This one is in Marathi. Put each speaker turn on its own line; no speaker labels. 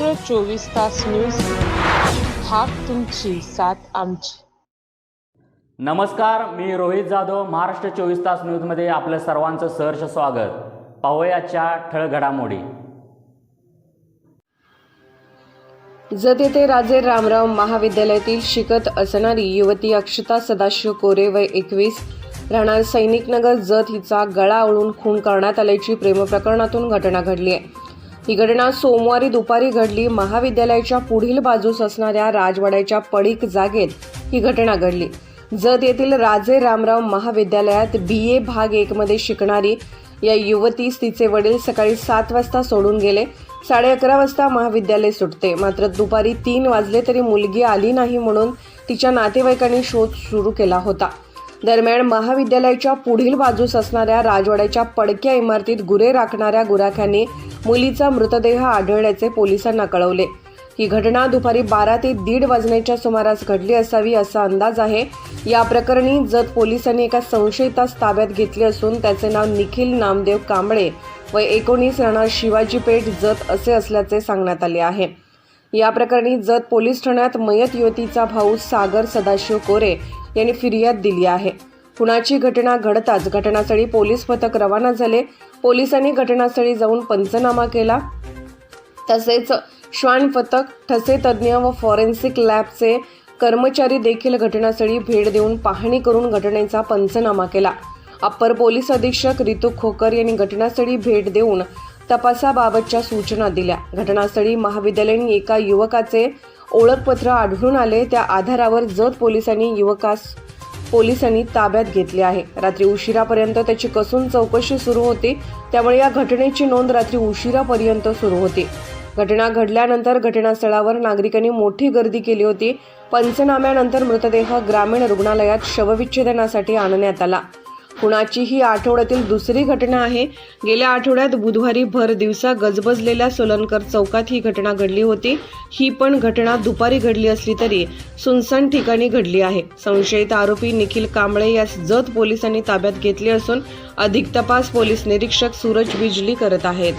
चोवीस तास न्यूज हाक तुमची साथ आमची.
नमस्कार मी रोहित जाधव महाराष्ट्र चोवीस तास न्यूजमध्ये आपलं सर्वांचं सहर्ष स्वागत. पाहूयाच्या ठळक घडामोडी.
जत येथे राजे रामराव महाविद्यालयातील शिकत असणारी युवती अक्षता सदाशिव कोरे वय एकवीस राहणार सैनिकनगर जत हिचा गळा आवळून खून करण्यात आल्याची प्रेमप्रकरणातून घटना घडली आहे. ही घटना सोमवारी दुपारी घडली. महाविद्यालयाच्या पुढील बाजूस असणाऱ्या राजवाड्याच्या पडीक जागेत ही घटना घडली. जत येथील राजे रामराव महाविद्यालयात बी ए भाग एकमध्ये शिकणारी या युवतीस तिचे वडील सकाळी सात वाजता सोडून गेले. साडे अकरा वाजता महाविद्यालय सुटते. मात्र दुपारी तीन वाजले तरी मुलगी आली नाही म्हणून तिच्या नातेवाईकांनी शोध सुरू केला होता. दरम्यान महाविद्यालयाच्या पुढील बाजूस असणाऱ्या राजवाड्याच्या पडक्या इमारतीत गुरे राखणाऱ्या गुराख्यांनी मुलीचा मृतदेह आढळल्याचे पोलिसांना कळवले. ही घटना दुपारी बारा ते दीड वाजण्याच्या सुमारास घडली असावी असा अंदाज आहे. या प्रकरणी जत पोलिसांनी एका संशयितास ताब्यात घेतले असून त्याचे नाव निखिल नामदेव कांबळे व एकोणीस राहणार शिवाजी पेठ जत असे असल्याचे सांगण्यात आले आहे. या प्रकरणी जत पोलीस ठाण्यात मयत युवतीचा भाऊ सागर सदाशिव कोरे यांनी फिर्याद दिली आहे. खुनाची घटना घडताच घटनास्थळी पोलीस पथक रवाना झाले. पोलिसांनी घटनास्थळी जाऊन पंचनामा केला. तसेच श्वान पथक ठसे तज्ज्ञ व फॉरेन्सिक लॅबचे कर्मचारी देखील घटनास्थळी भेट देऊन पाहणी करून घटनेचा पंचनामा केला. अप्पर पोलीस अधीक्षक रितू खोकर यांनी घटनास्थळी भेट देऊन तपासाबाबतच्या सूचना दिल्या. घटनास्थळी महाविद्यालयीन एका युवकाचे ओळखपत्र आढळून आले त्या आधारावर जत पोलिसांनी युवकास पोलिसांनी ताब्यात घेतले आहे. रात्री उशिरापर्यंत त्याची कसून चौकशी सुरू होती. त्यामुळे या घटनेची नोंद रात्री उशिरापर्यंत सुरू होती. घटना घडल्यानंतर घटनास्थळावर नागरिकांनी मोठी गर्दी केली होती. पंचनाम्यानंतर मृतदेह ग्रामीण रुग्णालयात शवविच्छेदनासाठी आणण्यात आला. कुणाची ही आठवड्यातील दुसरी घटना आहे. गेल्या आठवड्यात बुधवारी भर दिवसा गजबजलेल्या सोलनकर चौकात ही घटना घडली होती. ही पण घटना दुपारी घडली असली तरी सुनसान ठिकाणी घडली आहे. संशयित आरोपी निखिल कांबळे यास जत पोलिसांनी ताब्यात घेतले असून अधिक तपास पोलीस निरीक्षक सूरज बिजली करत आहेत.